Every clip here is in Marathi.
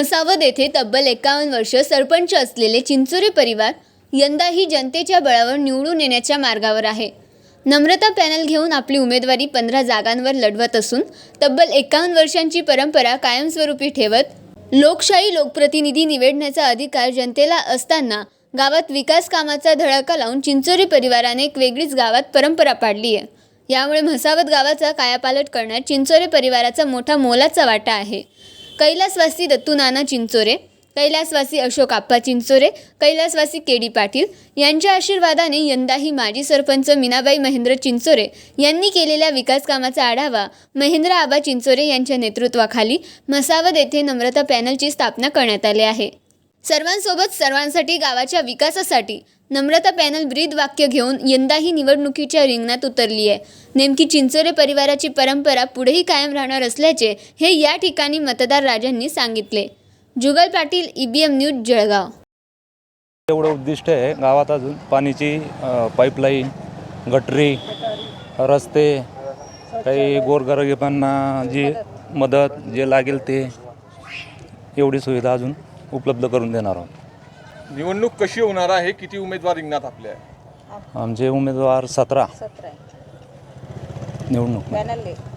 म्हसावद येथे तब्बल एकावन्न वर्ष सरपंच असलेले चिंचोरे परिवार यंदाही जनतेच्या बळावर निवडून येण्याच्या मार्गावर आहे. नम्रता पॅनल घेऊन आपली उमेदवारी पंधरा जागांवर लढवत असून तब्बल एकावन्न वर्षांची परंपरा कायमस्वरूपी ठेवत लोकशाही लोकप्रतिनिधी निवडण्याचा अधिकार जनतेला असताना गावात विकास कामाचा धडाका लावून चिंचोरी परिवाराने एक वेगळीच गावात परंपरा पाडली आहे. यामुळे म्हसावत गावाचा कायापालट करण्यात चिंचोरे परिवाराचा मोठा मोलाचा वाटा आहे. कैलासवासी दत्तू नाना चिंचोरे कैलासवासी अशोक आप्पा चिंचोरे कैलासवासी के डी पाटील यांच्या आशीर्वादाने यंदाही माजी सरपंच मीनाबाई महेंद्र चिंचोरे यांनी केलेल्या विकास कामाचा आढावा महेंद्र आबा चिंचोरे यांच्या नेतृत्वाखाली मसावद येथे नम्रता पॅनलची स्थापना करण्यात आली आहे. सर्वांसोबत सर्वांसाठी गावाच्या विकासासाठी नम्रता पॅनल ब्रीद वाक्य घेऊन यंदाही निवडणुकीच्या रिंगणात उतरली आहे. नेमकी चिंचोरे परिवाराची परंपरा पुढेही कायम राहणार असल्याचे हे या ठिकाणी मतदार राजांनी सांगितले. Jugal Patil E B M news Jalgaon. एवढं उद्दिष्ट आहे गावात अजून. पाण्याची पाईपलाईन गटरी रस्ते काही गोरगरिबांना जी मदत जे लागेल ते एवढी सुविधा अजून उपलब्ध करून देणार आहोत. निवडणूक कशी होणार आहे? किती उमेदवार रिंगणात आपल्या आमचे उमेदवार सतरा. निवडणूक.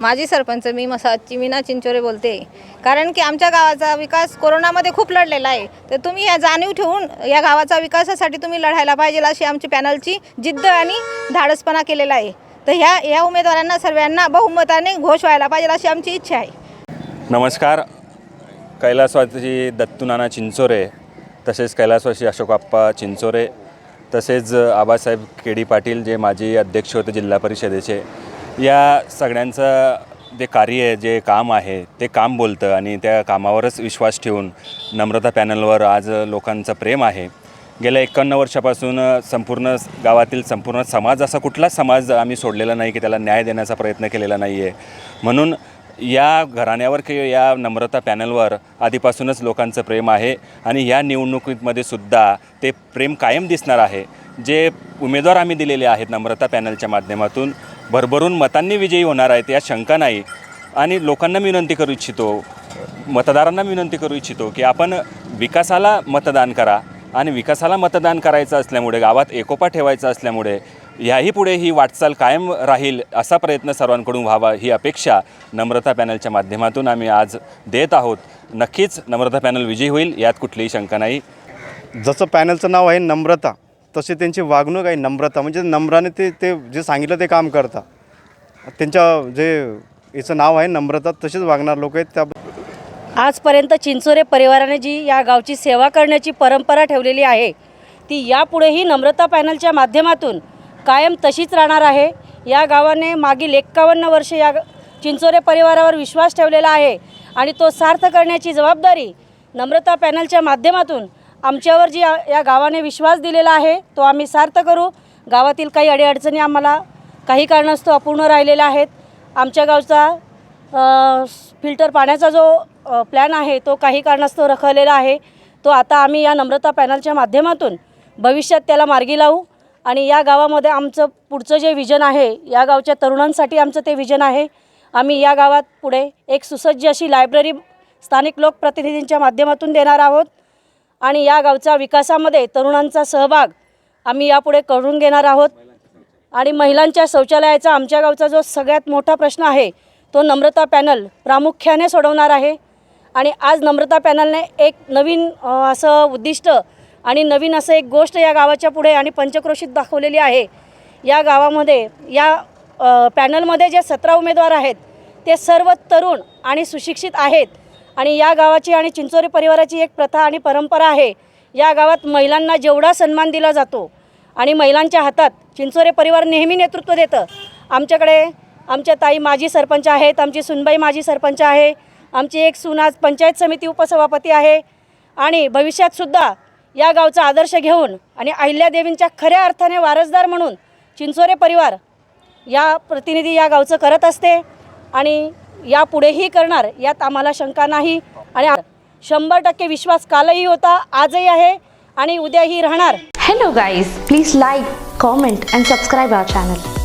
माजी सरपंच मी मसाजची मीना चिंचोरे बोलते. कारण की आमच्या गावाचा विकास कोरोनामध्ये खूप लढलेला आहे. तर तुम्ही या जाणीव ठेवून या गावाचा विकासासाठी तुम्ही लढायला पाहिजे अशी आमची पॅनलची जिद्द आणि धाडसपणा केलेला आहे. तर ह्या या उमेदवारांना सर्वांना बहुमताने घोष व्हायला पाहिजे अशी आमची इच्छा आहे. नमस्कार. कैलासवासी दत्तूनाना चिंचोरे तसेच कैलासवासी अशोकाप्पा चिंचोरे तसेच आबासाहेब के डी पाटील जे माजी अध्यक्ष होते जिल्हा परिषदेचे या सगळ्यांचं जे कार्य आहे जे काम आहे ते काम बोलतं आणि त्या कामावरच विश्वास ठेवून नम्रता पॅनलवर आज लोकांचं प्रेम आहे. गेल्या एकावन्न वर्षापासून संपूर्ण गावातील संपूर्ण समाज असा कुठलाच समाज आम्ही सोडलेला नाही की त्याला न्याय देण्याचा प्रयत्न केलेला नाही आहे म्हणून या घराण्यावर किंवा या नम्रता पॅनलवर आधीपासूनच लोकांचं प्रेम आहे आणि या निवडणुकीमध्ये सुद्धा ते प्रेम कायम दिसणार आहे. जे उमेदवार आम्ही दिलेले आहेत नम्रता पॅनलच्या माध्यमातून भरभरून मतांनी विजयी होणार आहेत या शंका नाही. आणि लोकांना मी विनंती करू इच्छितो मतदारांना मी विनंती करू इच्छितो की आपण विकासाला मतदान करा. आणि विकासाला मतदान करायचं असल्यामुळे गावात एकोपा ठेवायचा असल्यामुळे याही पुढे ही वाटचाल कायम राहील असा प्रयत्न सर्वांकडून व्हावा ही अपेक्षा नम्रता पॅनलच्या माध्यमातून आम्ही आज देत आहोत. नक्कीच नम्रता पॅनल विजयी होईल यात कुठलीही शंका नाही. जसं पॅनलचं नाव आहे नम्रता तशी त्यांची वागणूक आहे नम्रता. म्हणजे नम्राने ते ते जे सांगितलं ते काम करता. त्यांच्या जे याचं नाव आहे नम्रता तसेच वागणार लोक आहेत. त्या आजपर्यंत चिंचोरे परिवाराने जी या गावची सेवा करण्याची परंपरा ठेवलेली आहे ती यापुढेही नम्रता पॅनलच्या माध्यमातून कायम तशीच राहणार आहे. या गावाने मागील एक्कावन्न वर्षे या चिंचोरे परिवारावर विश्वास ठेवलेला आहे आणि तो सार्थ करण्याची जबाबदारी नम्रता पॅनलच्या माध्यमातून आमच्यावर जी या गावाने विश्वास दिलेला आहे तो आम्ही सार्थ करू. गावातील काही अडीअडचणी आम्हाला काही कारणास्तव अपूर्ण राहिलेल्या आहेत. आमच्या गावचा फिल्टर पाण्याचा जो प्लॅन आहे तो काही कारणास्तव रखवलेला आहे. तो आता आम्ही या नम्रता पॅनलच्या माध्यमातून भविष्यात त्याला मार्गी लावू. आणि या गावामध्ये आमचं पुढचं जे विजन आहे या गावच्या तरुणांसाठी आमचं ते विजन आहे. आम्ही या गावात पुढे एक सुसज्ज अशी लायब्ररी स्थानिक लोकप्रतिनिधींच्या माध्यमातून देणार आहोत. आणि या गावच्या विकासामध्ये तरुणांचा सहभाग आम्ही यापुढे करून घेणार आहोत. आणि महिलांच्या शौचालयाचा आमच्या गावचा जो सगळ्यात मोठा प्रश्न आहे तो नम्रता पॅनल प्रामुख्याने सोडवणार आहे. आणि आज नम्रता पॅनलने एक नवीन असं उद्दिष्ट आणि नवीन असं एक गोष्ट या गावाच्या पुढे आणि पंचक्रोशीत दाखवलेली आहे. या गावामध्ये या पॅनलमध्ये जे सतरा उमेदवार आहेत ते सर्व तरुण आणि सुशिक्षित आहेत. आणि या गावाची आणि चिंचोरी परिवाराची एक प्रथा आणि परंपरा आहे. या गावात महिलांना जेवढा सन्मान दिला जातो आणि महिलांच्या हातात चिंचोरे परिवार नेहमी नेतृत्व देतं. आमच्याकडे आमच्या ताई माजी सरपंच आहेत आमची सुनबाई माजी सरपंच आहे आमची एक सुन आज पंचायत समिती उपसभापती आहे आणि भविष्यातसुद्धा या गावचा आदर्श घेऊन आणि अहिल्यादेवींच्या खऱ्या अर्थाने वारसदार म्हणून चिंचोरे परिवार या प्रतिनिधी या गावचं करत असते आणि यापुढेही करणार यात आम्हाला शंका नाही. आणि शंभर टक्के विश्वास कालही होता आजही आहे आणि उद्याही राहणार. Hello guys please like comment and subscribe our channel